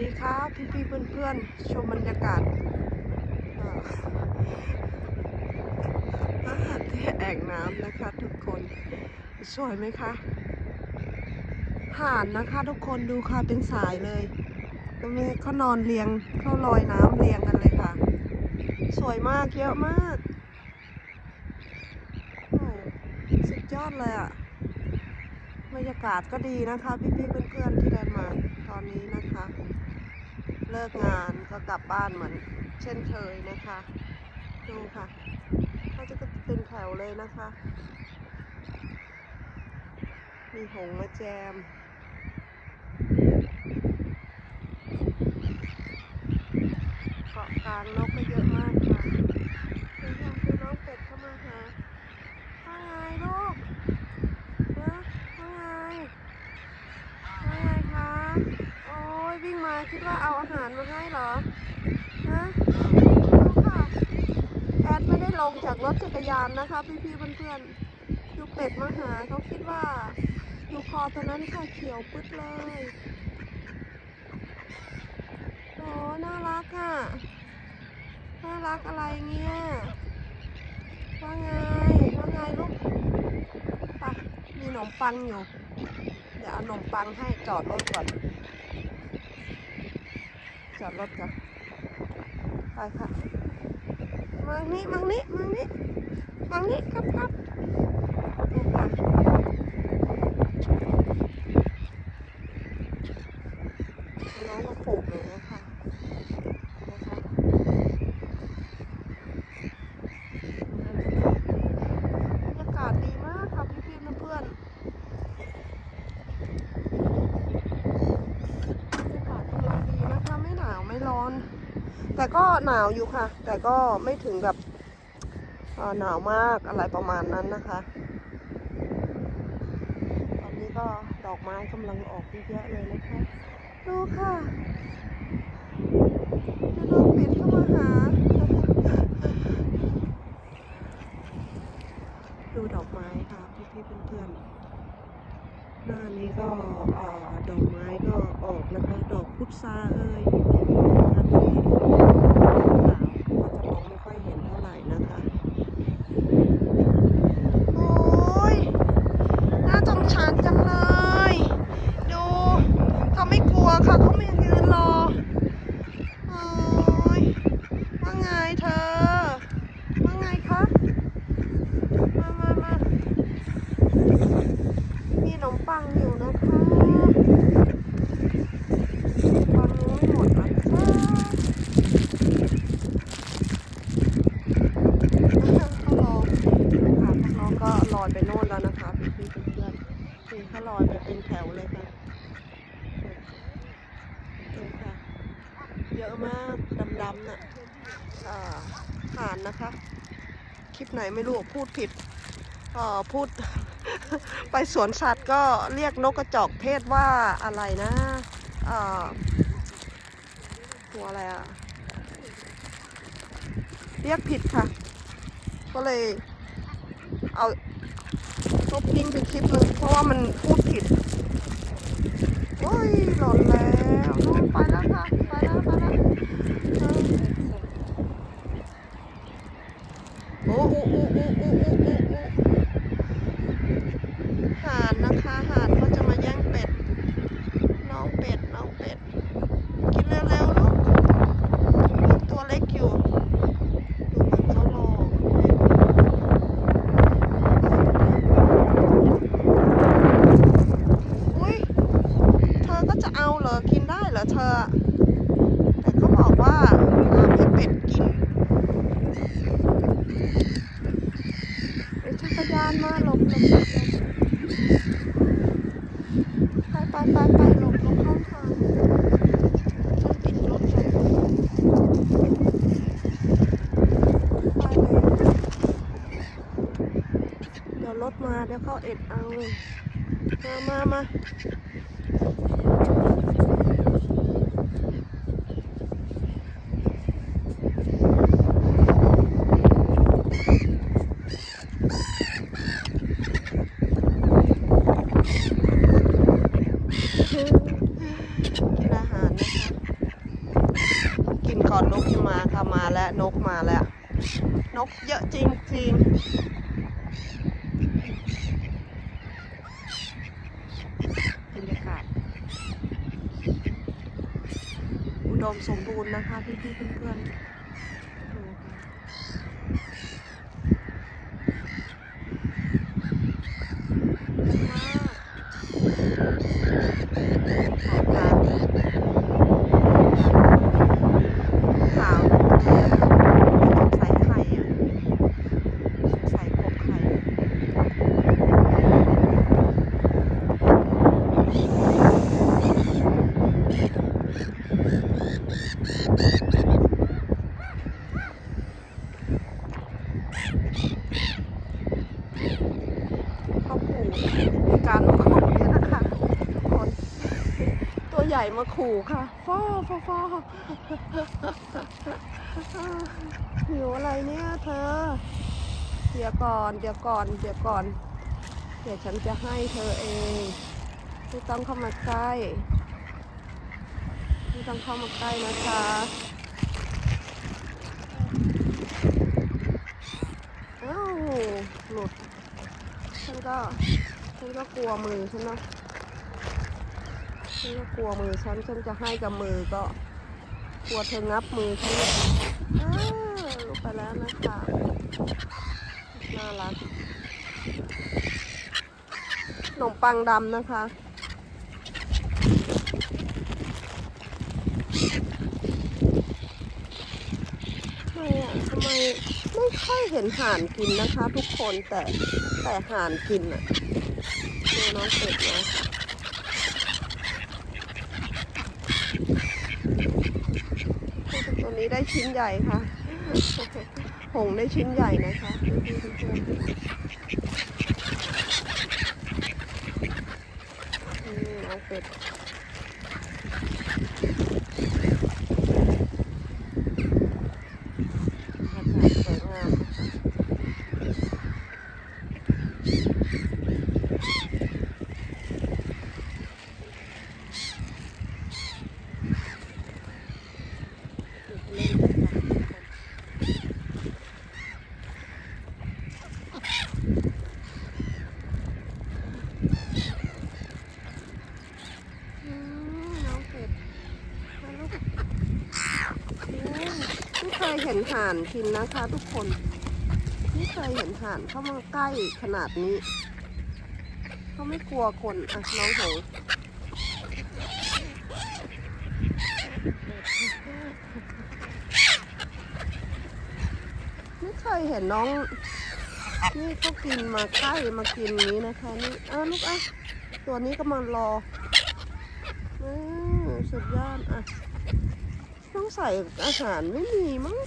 ดีครับพี่พี่เพื่อนเพื่อนๆชมบรรยากาศที่แอ่งน้ำนะคะทุกคนสวยไหมคะห่านนะคะทุกคนดูค่ะเป็นสายเลยตรงนี้เขานอนเรียงเขาลอยน้ำเรียงกันเลยค่ะ สวยมากเยอะมากสุดยอดเลยอะบรรยากาศก็ดีนะคะ พี่ๆเพื่อนๆที่ได้มาตอนนี้นะคะ เลิกงานก็กลับบ้านเหมือนเช่นเคยนะคะ ดูค่ะเขาจะเป็นแถวเลยนะคะ มีหงมาแจม เกาะกลางนกก็เยอะมากค่ะดูค่ะดูน้องเป็ดเข้ามาหาว่าไงลูก นะว่าไงว่าไงคะ โอ้ยวิ่งมาคิดว่าเอาอาหารมาให้เหรอ ฮะดูค่ะ แอดไม่ได้ลงจากร ถจักรยานนะคะ พี่ๆเพื่อนๆดูเป็ดมาหาเขาคิดว่าอยู่คอตัวนั้นค่ะเขียวปึ๊ดเลยโอ้น่ารักอะ น่ารักอะไรเงี้ย ว่าไง ว่าไงลูกไปมีขนมปังอยู่ เดี๋ยวเอาขนมปังให้จอดรถก่อน จอดรถก่อน ไปค่ะ มังนี้มังนี้มังนี้มังนี้ครับครับนี่ค่ะน้องก็ปลูกเลยนะคะนะคะบรรยากาศดีมากค่ะพี่ๆเพื่อนๆ บรรยากาศกำลังดีนะคะไม่หนาวไม่ร้อน แต่ก็ หนาวอยู่ค่ะ แต่ก็ไม่ถึงกับหนาวมากอะไรประมาณนั้นนะคะ ตอนนี้ก็ดอกไม้กำลังออกเยอะเลยนะคะ ดูค่ะจะน้องเป็ดเข้ามาหา ดูดอกไม้ค่ะพี่ๆเพื่อนๆหน้านี้ก็ออดอกไม้ก็ออกนะคะ ดอกพุทราเอ่ยนะคะตอนนี้หนาวก็จะมองไม่ค่อยเห็นเท่าไหร่นะคะ โอ้ยน่าสงสารจังเลย ดูเขาไม่กลัวค่ะเขาไม่ยืนรอ โอ้ยว่าไงเธอ ว่าไงคะ มามามา มีขนมปังอยู่นะคะปังยังไม่หมดนะจ๊ะเขารอค่ะน้องก็ลอยไปโน่นแล้วนะคะพี่ๆเพื่อนๆนี่เขาลอยไปเป็นแถวเลยค่ะดูค่ะ เยอะมากดำๆน่ะอ่าห่านนะคะ คลิปไหนไม่รู้พูดผิดพูด ไปสวนสัตว์ก็เรียกนกกระจอกเทศว่าอะไรนะหัวอะไรอะเรียกผิดค่ะ ก็เลยเอาลบทิ้งไปคลิปหนึงเพราะว่ามันพูดผิดโอ้ยหล่นแล้วไปแล้วค่ะ ไปแล้วไปแล้ว Oh. มาเดี๋ยวเข้าเอ็ดเอา มามามาก่อนนกจะมาค่มาแล้วนกมาแล้ว นกเยอะจริงจริง ดมสมบูรณ์นะคะพี่ๆเพื่อนๆดูค่ะมากขอบตาขาวเลยอะใส่ไข่อะใส่กบไข่ เขาขู่มีการมาขู่เนี่ยนะคะคนตัวให ญ่มาขู่ค่ะฟ้อฟ้อฟ้อหิวอะไรเนี่ยเธอเดี๋ยวก่อนเดี๋ยวก่อนเดี๋ยวก่อน เดี๋ยวฉันจะให้เธอเองไม่ต้องเข้ามาใกล้ไม่ต้องเข้ามาใกล้นะคะอ้าวหลุดฉันก็ฉันก็กลัวมือฉันเนาะ ฉันก็กลัวมือฉันฉันจะให้กับมือก็กลัวเธองับมือฉันเลยอ้าวลงไปแล้วนะคะน่ารักขนมปังดำนะคะทำไมอะทำไมไม่ค่อยเห็นห่านกินนะคะ ทุกคนแต่แต่ห่านกินอะดูน้องเป็ดนะตัว นี้ได้ชิ้นใหญ่ค่ะ หงได้ชิ้นใหญ่นะคะนี่เอาเป็ด อากาศสวยงามเล่นกันค่ะอืมน้องเป็ดมาลูก ไม่เคยเห็นห่านกินนะคะทุกคน ไม่เคยเห็นห่านเข้ามาใกล้ขนาดนี้ เขาไม่กลัวคนอะน้องหงไม่เคยเห็นน้อง นี่เขากินมาใกล้มากินนี้นะคะนี่อ้าวลูกอะตัวนี้ก็มารออืมสุดยอดอะ ใส่อาหารไม่มีมั้ง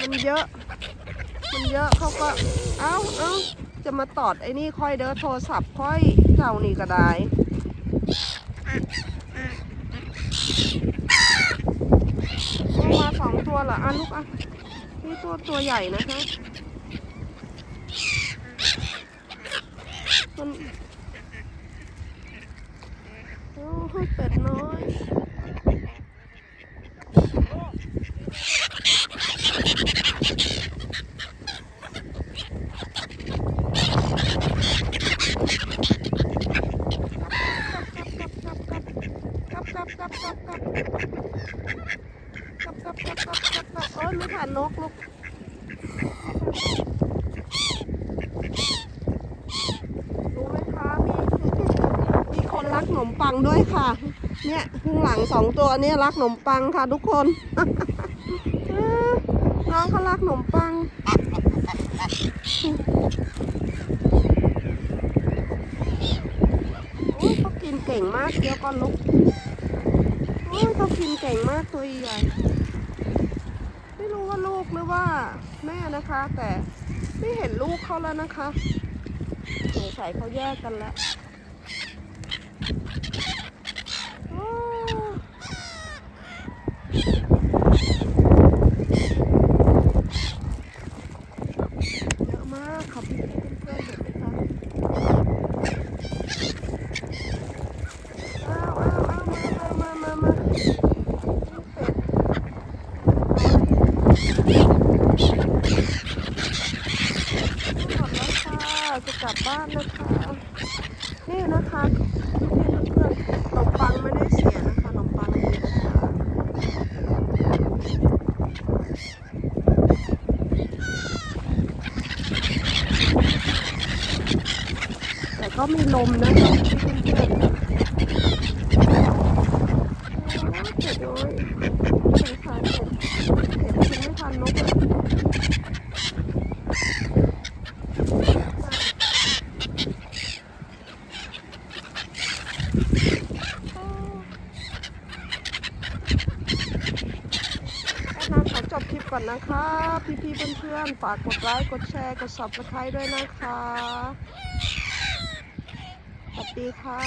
มันเยอะ มันเยอะเขาก็ เอ้าเอ้าจะมาตอดไอ้นี่ค่อยเด้อโทรศัพท์ค่อยเจ้านี่ก็ได้มาสองตัวเหรออะลูกอะนี่ตัวตัวใหญ่นะคะมันโอ้เป็ดน้อย กับโอ้ยไม่ผ่านนกลูกรู้ไหมคะมีมีคนรักขนมปังด้วยค่ะ เนี่ยข้างหลังสองตัวเนี่ยรักขนมปังค่ะ ทุกคน น้องเขารักขนมปังเขากินเก่งมากเดี๋ยวก่อนลูกเขากินเก่งมากตัวใหญ่ กหรือว่าแม่นะคะ แต่ไม่เห็นลูกเขาแล้วนะคะสงสัยเขาแยกกันแล้วโอ้เยอะมากค่ะพี่ๆเพื่อนๆเห็นไหมคะ อ้าวอ้าวอ้าวมามามามามาเป็ด ลมนะคะเพื่อนๆโอ้ยเจ็ดโอ้ยสงสารเห็ดเห็ดกินไม่ทันนกอะแอนนาขอจบคลิปก่อนนะคะ พี่ๆเพื่อนๆ ฝากกดไลค์ กดแชร์ กด subscribe ด้วยนะคะ ดีค่ะ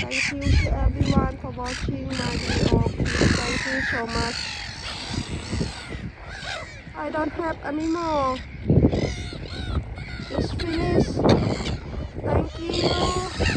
Thank you to everyone for watching my video. Thank you so much. I don't have any more. It's finished. Thank you.